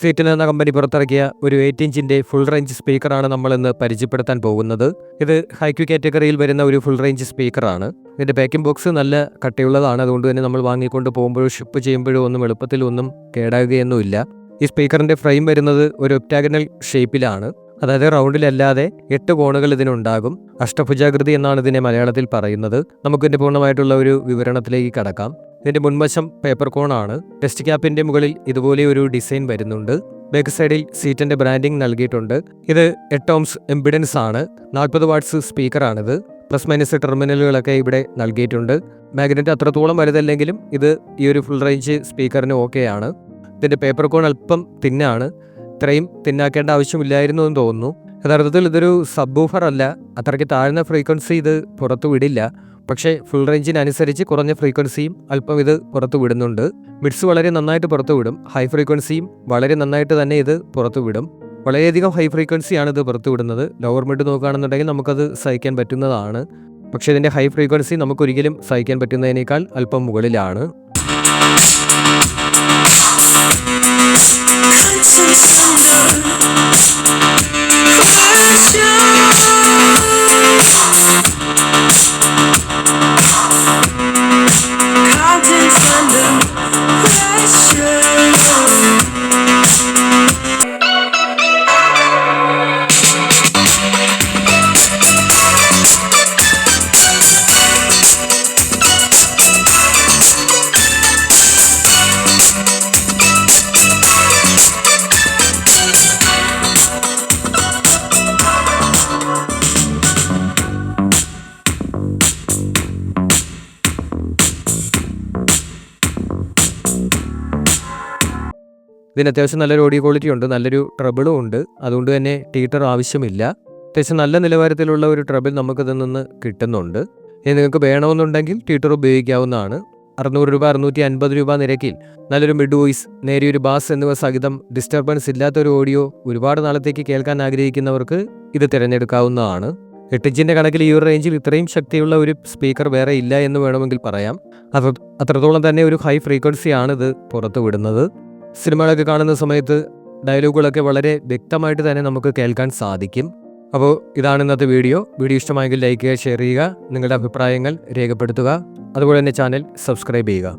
സീറ്റിൽ എന്ന കമ്പനി പുറത്തിറക്കിയ ഒരു എയ്റ്റ് ഇഞ്ചിന്റെ ഫുൾ റേഞ്ച് സ്പീക്കറാണ് നമ്മൾ ഇന്ന് പരിചയപ്പെടുത്താൻ പോകുന്നത്. ഇത് ഹൈക്യു കാറ്റഗറിയിൽ വരുന്ന ഒരു ഫുൾ റേഞ്ച് സ്പീക്കറാണ് ഇതിന്റെ പാക്കിംഗ് ബോക്സ് നല്ല കട്ടിയുള്ളതാണ്. അതുകൊണ്ട് തന്നെ നമ്മൾ വാങ്ങിക്കൊണ്ട് പോകുമ്പോഴും ഷിപ്പ് ചെയ്യുമ്പോഴും ഒന്നും എളുപ്പത്തിൽ ഒന്നും കേടാകുകയൊന്നുമില്ല. ഈ സ്പീക്കറിന്റെ ഫ്രെയിം വരുന്നത് ഒരു ഒക്ടാഗണൽ ഷേപ്പിലാണ് അതായത് റൗണ്ടിലല്ലാതെ എട്ട് കോണുകൾ ഇതിനുണ്ടാകും. അഷ്ടഭുജാകൃതി എന്നാണ് ഇതിനെ മലയാളത്തിൽ പറയുന്നത്. നമുക്കിതിന്റെ പൂർണമായിട്ടുള്ള ഒരു വിവരണത്തിലേക്ക് കടക്കാം. ഇതിന്റെ മുൻവശം പേപ്പർ കോണാണ് ടെസ്റ്റ് ക്യാപ്പിന്റെ മുകളിൽ ഇതുപോലെ ഒരു ഡിസൈൻ വരുന്നുണ്ട്. ബാക്ക് സൈഡിൽ സീറ്റിന്റെ ബ്രാൻഡിംഗ് നൽകിയിട്ടുണ്ട്. ഇത് എട്ട് ഓംസ് എംബിഡൻസ് ആണ്. നാൽപ്പത് വാട്ട്സ് സ്പീക്കറാണിത് പ്ലസ് മൈനസ് ടെർമിനലുകളൊക്കെ ഇവിടെ നൽകിയിട്ടുണ്ട്. മാഗ്നറ്റ് അത്രത്തോളം വലുതല്ലെങ്കിലും ഇത് ഈ ഒരു ഫുൾ റേഞ്ച് സ്പീക്കറിന് ഓക്കെയാണ് ഇതിന്റെ പേപ്പർ കോൺ അല്പം തിന്നാണ്. ഇത്രയും തിന്നാക്കേണ്ട ആവശ്യമില്ലായിരുന്നു എന്ന് തോന്നുന്നു. യഥാർത്ഥത്തിൽ ഇതൊരു സബ് സബ്ബൂഫർ അല്ല. അത്രയ്ക്ക് താഴ്ന്ന ഫ്രീക്വൻസി ഇത് പുറത്തു വിടില്ല പക്ഷേ ഫുൾ റേഞ്ചിനനുസരിച്ച് കുറഞ്ഞ ഫ്രീക്വൻസിയും അല്പം ഇത് പുറത്തു വിടുന്നുണ്ട്. മിഡ്സ് വളരെ നന്നായിട്ട് പുറത്തു വിടും. ഹൈ ഫ്രീക്വൻസിയും വളരെ നന്നായിട്ട് തന്നെ ഇത് പുറത്തു വിടും. വളരെയധികം ഹൈ ഫ്രീക്വൻസിയാണ് ഇത് പുറത്തു വിടുന്നത്. ലോവർ മിഡ് നോക്കുകയാണെന്നുണ്ടെങ്കിൽ നമുക്കത് സഹിക്കാൻ പറ്റുന്നതാണ്. പക്ഷേ ഇതിന്റെ ഹൈ ഫ്രീക്വൻസി നമുക്കൊരിക്കലും സഹിക്കാൻ പറ്റുന്നതിനേക്കാൾ അല്പം മുകളിലാണ്. ഇതിന് അത്യാവശ്യം നല്ലൊരു ഓഡിയോ ക്വാളിറ്റി ഉണ്ട് നല്ലൊരു ട്രബിളും ഉണ്ട്. അതുകൊണ്ട് തന്നെ ടീറ്റർ ആവശ്യമില്ല. അത്യാവശ്യം നല്ല നിലവാരത്തിലുള്ള ഒരു ട്രബിൾ നമുക്കിതിൽ നിന്ന് കിട്ടുന്നുണ്ട്. ഇനി നിങ്ങൾക്ക് വേണമെന്നുണ്ടെങ്കിൽ ടീറ്റർ ഉപയോഗിക്കാവുന്നതാണ്. അറുന്നൂറ് രൂപ അറുന്നൂറ്റി അൻപത് രൂപ നിരക്കിൽ നല്ലൊരു മിഡ് വോയിസ് നേരിയൊരു ബാസ് എന്നിവ സഹിതം ഡിസ്റ്റർബൻസ് ഇല്ലാത്തൊരു ഓഡിയോ ഒരുപാട് നാളത്തേക്ക് കേൾക്കാൻ ആഗ്രഹിക്കുന്നവർക്ക് ഇത് തിരഞ്ഞെടുക്കാവുന്നതാണ്. എട്ടിഞ്ചിന്റെ കണക്കിൽ ഈ ഒരു റേഞ്ചിൽ ഇത്രയും ശക്തിയുള്ള ഒരു സ്പീക്കർ വേറെ ഇല്ല എന്ന് വേണമെങ്കിൽ പറയാം. അത് അത്രത്തോളം തന്നെ ഒരു ഹൈ ഫ്രീക്വൻസിയാണ് ഇത് പുറത്തു വിടുന്നത് സിനിമകളൊക്കെ കാണുന്ന സമയത്ത് ഡയലോഗുകളൊക്കെ വളരെ വ്യക്തമായിട്ട് തന്നെ നമുക്ക് കേൾക്കാൻ സാധിക്കും. അപ്പോൾ ഇതാണ് ഇന്നത്തെ വീഡിയോ. വീഡിയോ ഇഷ്ടമായെങ്കിൽ ലൈക്ക് ചെയ്യുക ഷെയർ ചെയ്യുക നിങ്ങളുടെ അഭിപ്രായങ്ങൾ രേഖപ്പെടുത്തുക. അതുപോലെ തന്നെ ചാനൽ സബ്സ്ക്രൈബ് ചെയ്യുക.